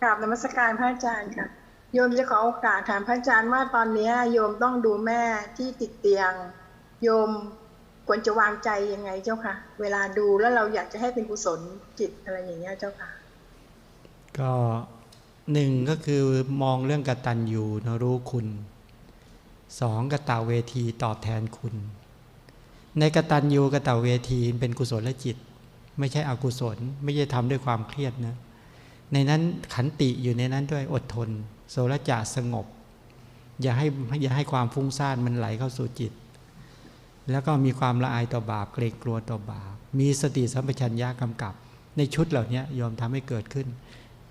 กราบนมัสการพระอาจารย์ค่ะ โยมจะขอโอกาสถามพระอาจารย์ว่าตอนนี้โยมต้องดูแม่ที่ติดเตียง โยมควรจะวางใจยังไงเจ้าค่ะ เวลาดูแล้วเราอยากจะให้เป็นกุศลจิตอะไรอย่างเงี้ยเจ้าค่ะ ก็หนึ่งก็คือมองเรื่องกตัญญูนะรู้คุณสองกตาเวทีตอบแทนคุณ ในกตัญญูกตาเวทีเป็นกุศลจิต ไม่ใช่อกุศล ไม่ใช่ทำด้วยความเครียดนะ ในนั้นขันติอยู่ในนั้นด้วยอดทน โสรจะสงบ อย่าให้อย่าให้ความฟุ้งซ่านมันไหลเข้าสู่จิต แล้วก็มีความละอายต่อบาปเกรงกลัวต่อบาปมีสติสัมปชัญญะกำกับ ในชุดเหล่านี้ยอมทำให้เกิดขึ้น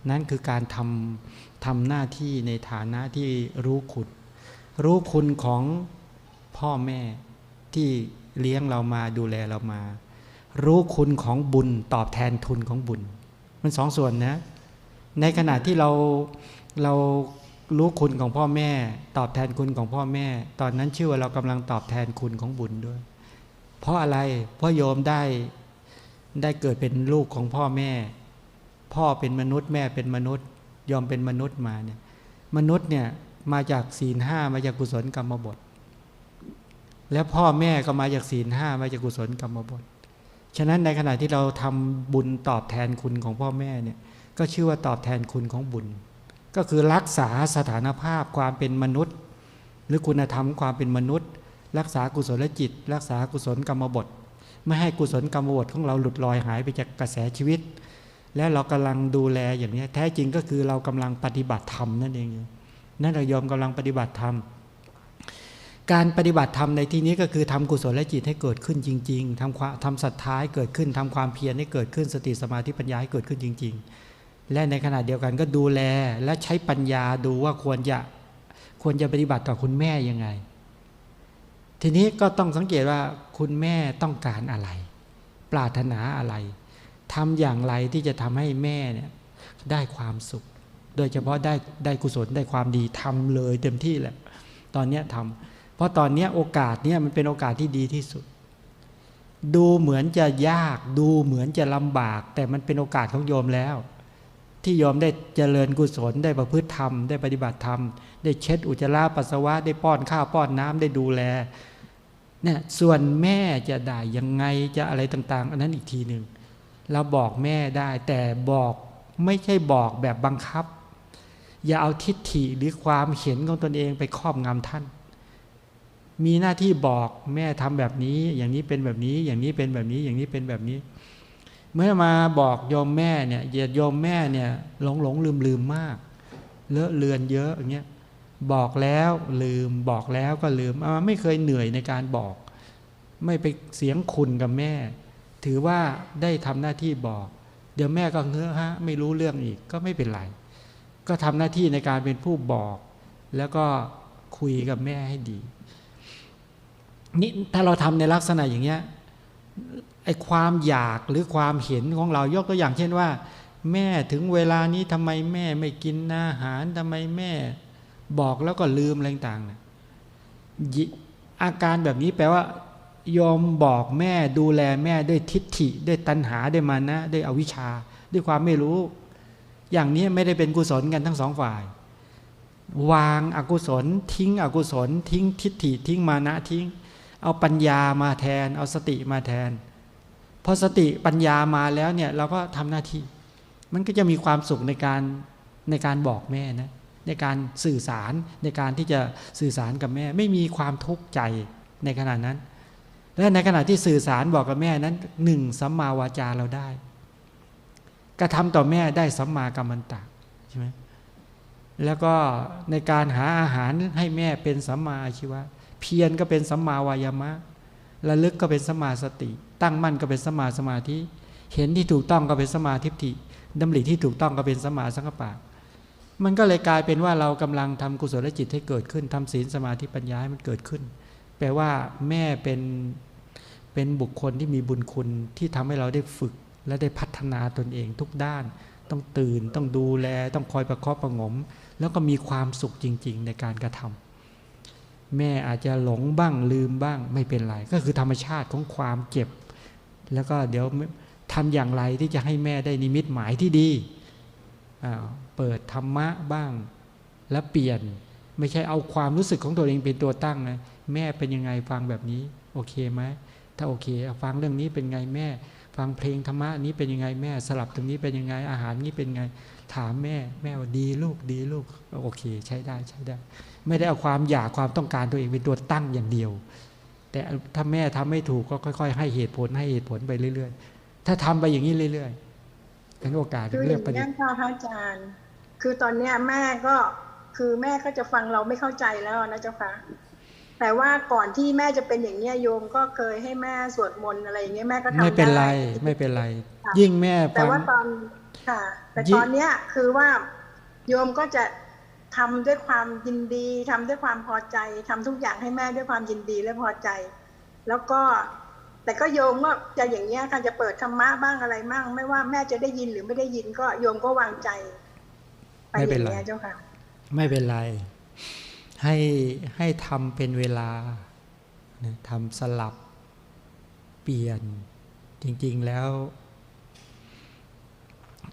นั่นคือการทำทำหน้าที่ในฐานะที่รู้คุณรู้คุณของพ่อแม่ที่เลี้ยงเรามาดูแลเรามา รู้คุณของบุญตอบแทนทุนของบุญ มันสองส่วนนะ ในขณะที่เราเรารู้คุณของพ่อแม่ ตอบแทนคุณของพ่อแม่ ตอนนั้นชื่อว่าเรากำลังตอบแทนคุณของบุญด้วย เพราะอะไรเพราะโยมได้ได้เกิดเป็นลูกของพ่อแม่ พ่อเป็นมนุษย์แม่เป็นมนุษย์ ยอมเป็นมนุษย์มาเนี่ยมนุษย์เนี่ยมาจากศีลห้ามาจากกุศลกรรมบท แล้วพ่อแม่ก็มาจากศีลห้ามาจากกุศลกรรมบท ฉะนั้นในขณะที่เราทำบุญตอบแทนคุณของพ่อแม่เนี่ย ก็ชื่อว่าตอบแทนคุณของบุญ ก็คือรักษาสถานภาพความเป็นมนุษย์ หรือคุณธรรมความเป็นมนุษย์ รักษากุศลจิต รักษากุศลกรรมบทไม่ให้กุศลกรรมบทของเราหลุดลอยหายไปจากกระแสชีวิต และเรากำลังดูแลอย่างนี้แท้จริงก็คือเรากำลังปฏิบัติธรรมนั่นเองนั่นเรายอมกำลังปฏิบัติธรรมการปฏิบัติธรรมในที่นี้ก็คือทำกุศลและจิตให้เกิดขึ้นจริง ๆทำความทำศรัทธาให้เกิดขึ้นทำความเพียรให้เกิดขึ้นสติสมาธิปัญญาให้เกิดขึ้นจริง ๆ และในขณะเดียวกันก็ดูแลและใช้ปัญญาดูว่าควรจะควรจะปฏิบัติต่อคุณแม่ยังไง ทีนี้ก็ต้องสังเกตว่าคุณแม่ต้องการอะไร ปรารถนาอะไรทำอย่างไรที่จะทำให้แม่เนี่ยได้ความสุข โดยเฉพาะได้ได้กุศลได้ความดีทำเลยเต็มที่แหละ ตอนเนี้ทำเพราะตอนเนี้โอกาสเนี้ยมันเป็นโอกาสที่ดีที่สุด ดูเหมือนจะยากดูเหมือนจะลำบาก แต่มันเป็นโอกาสของโยมแล้ว ที่โยมได้เจริญกุศลได้ประพฤติธรรม ได้ปฏิบัติธรรม ได้เช็ดอุจจาระปัสสาวะได้ป้อนข้าวป้อนน้ำได้ดูแลเนี่ยส่วนแม่จะได้ยังไงจะอะไรต่าง ๆ อันนั้นอีกทีหนึ่งเราบอกแม่ได้แต่บอกไม่ใช่บอกแบบบังคับ อย่าเอาทิฏฐิหรือความเห็นของตนเองไปครอบงำท่าน มีหน้าที่บอกแม่ทำแบบนี้ อย่างนี้เป็นแบบนี้ อย่างนี้เป็นแบบนี้ อย่างนี้เป็นแบบนี้ เมื่อมาบอกโยมแม่เนี่ยอย่าโยมแม่เนี่ยหลงหลงลืมลืมมาก เลอะเลือนเยอะอย่างเงี้ยบอกแล้วลืมบอกแล้วก็ลืมไม่เคยเหนื่อยในการบอก ไม่ไปเสียงคุณกับแม่ ถือว่าได้ทำหน้าที่บอก เดี๋ยวแม่ก็เงื้อฮะไม่รู้เรื่องอีกก็ไม่เป็นไร ก็ทำหน้าที่ในการเป็นผู้บอก แล้วก็คุยกับแม่ให้ดีนี่ถ้าเราทำในลักษณะอย่างเงี้ย ไอ้ความอยากหรือความเห็นของเรายกตัวอย่างเช่นว่า แม่ถึงเวลานี้ทำไมแม่ไม่กินอาหารทำไมแม่ บอกแล้วก็ลืมอะไรต่างๆอาการแบบนี้แปลว่ายอมบอกแม่ดูแลแม่ด้วยทิฏฐิ ด้วยตัณหาด้วยมานะ ด้วยอวิชชา ด้วยความไม่รู้ อย่างนี้ไม่ได้เป็นกุศลกันทั้งสองฝ่าย วางอากุศล ทิ้งอกุศล ทิ้งทิฏฐิ ทิ้งมานะทิ้ง เอาปัญญามาแทน เอาสติมาแทนพอสติปัญญามาแล้วเนี่ยเราก็ทำหน้าที่ มันก็จะมีความสุขในการในการบอกแม่นะในการสื่อสารในการที่จะสื่อสารกับแม่ ไม่มีความทุกข์ใจในขณะนั้น และในขณะที่สื่อสารบอกกับแม่นั้นหนึ่งสัมมาวาจาเราได้กระทำต่อแม่ได้สัมมากัมมันตะใช่ไหมแล้วก็ในการหาอาหารให้แม่เป็นสัมมาอาชีวะ เพียรก็เป็นสัมมาวายามะระลึกก็เป็นสัมมาสติ ตั้งมั่นก็เป็นสัมมาสมาธิ เห็นที่ถูกต้องก็เป็นสัมมาทิฏฐิดำริที่ถูกต้องก็เป็นสัมมาสังกปะ มันก็เลยกลายเป็นว่าเรากำลังทำกุศลจิตให้เกิดขึ้นทำศีลสมาธิปัญญาให้มันเกิดขึ้น แปลว่าแม่เป็นเป็นบุคคลที่มีบุญคุณที่ทำให้เราได้ฝึกและได้พัฒนาตนเองทุกด้าน ต้องตื่นต้องดูแล ต้องคอยประคอบประงม แล้วก็มีความสุขจริง ๆ ในการกระทำ แม่อาจจะหลงบ้างลืมบ้างไม่เป็นไร ก็คือธรรมชาติของความเจ็บ แล้วก็เดี๋ยวทำอย่างไรที่จะให้แม่ได้นิมิตหมายที่ดี เปิดธรรมะบ้าง แล้วเปลี่ยนไม่ใช่เอาความรู้สึกของตัวเองเป็นตัวตั้งนะแม่เป็นยังไงฟังแบบนี้ โอเคไหมถ้าโอเคเอาฟังเรื่องนี้เป็นไงแม่ ฟังเพลงธรรมะนี้เป็นยังไงแม่ สลับตรงนี้เป็นยังไงอาหารนี้เป็นไง ถามแม่ แม่ว่าดีลูกดีลูกโอเค ใช้ได้ใช้ได้ ไม่ได้เอาความอยากความต้องการตัวเองเป็นตัวตั้งอย่างเดียว แต่ถ้าแม่ทำไม่ถูกก็ค่อย ๆ ให้เหตุผลให้เหตุผลไปเรื่อย ๆ ถ้าทำไปอย่างนี้เรื่อยๆเป็นโอกาสคืออเรื่อย่างงประดินี้ษฐ์ค่ะพระอาจารย์ คือตอนเนี้ยแม่ก็คือแม่ก็จะฟังเราไม่เข้าใจแล้วนะเจ้าค่ะ แต่ว่าก่อนที่แม่จะเป็นอย่างเนี้ยโยมก็เคยให้แม่สวดมนต์อะไรอย่างเงี้ยแม่ก็ทำไม่เป็นไรด้ไม่เป็นไรค่ะยิ่งแม่แต่ฟังว่าตอนค่ะ แต่ยิ่งตอนเนี้ยคือว่าโยมก็จะทำด้วยความยินดีทำด้วยความพอใจทำทุกอย่างให้แม่ด้วยความยินดีและพอใจ แล้วก็แต่ก็โยมก็จะอย่างเงี้ยค่ะจะเปิดธรรมะบ้างอะไรบ้างไม่ว่าแม่จะได้ยินหรือไม่ได้ยินก็โยมก็วางใจไปไม่อเป็นย่างไรเงี้ยเจ้าค่ะ ไม่เป็นไร ให้ให้ทำเป็นเวลาทำสลับเปลี่ยน จริง ๆแล้ว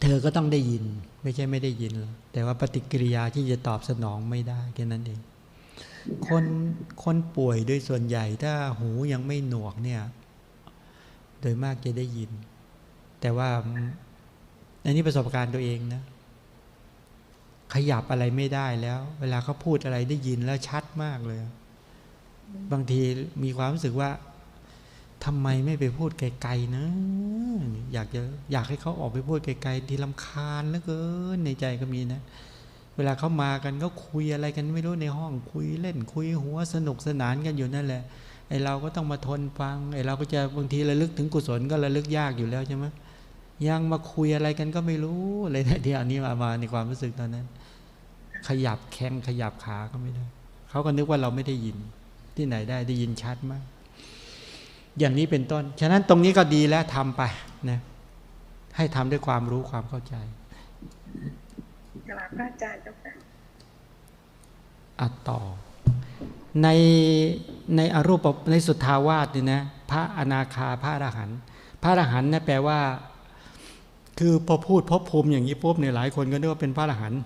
เธอก็ต้องได้ยิน ไม่ใช่ไม่ได้ยินหรอกแต่ว่าปฏิกิริยาที่จะตอบสนองไม่ได้แค่นั้นเองคนคนป่วยโดยส่วนใหญ่ถ้าหูยังไม่หนวกเนี่ย โดยมากจะได้ยิน แต่ว่าอันนี้ประสบการณ์ตัวเองนะ ขยับอะไรไม่ได้แล้ว เวลาเขาพูดอะไรได้ยินแล้วชัดมากเลย บางทีมีความรู้สึกว่าทำไมไม่ไปพูดไกลๆนะ อยากจะอยากให้เขาออกไปพูดไกลๆที่ลำคาญเหลือเกินในใจก็มีนะ เวลาเขามากันก็คุยอะไรกันไม่รู้ในห้องคุยเล่นคุยหัวสนุกสนานกันอยู่นั่นแหละไอเราก็ต้องมาทนฟังไอเราก็จะบางทีระลึกถึงกุศลก็ระลึกยากอยู่แล้วใช่ไหม ยังมาคุยอะไรกันก็ไม่รู้เลยนะที่อันนี้มามาในความรู้สึกตอนนั้น ขยับแข้งขยับขาก็ไม่ได้เขาก็นึกว่าเราไม่ได้ยิน ที่ไหนได้ได้ยินชัดมาก อย่างนี้เป็นต้น ฉะนั้นตรงนี้ก็ดีแล้วทำไปนะให้ทำด้วยความรู้ความเข้าใจกราบพระอาจารย์เจ้าค่ะอัดต่อ ในในอรูปในสุทธาวาสนี่นะ พระอนาคาพระอรหันต์พระอรหันต์นะแปลว่า คือพอพูดพบภูมิอย่างนี้ปุ๊บเนี่ยหลายคนก็นึกว่าเป็นพระอรหันต์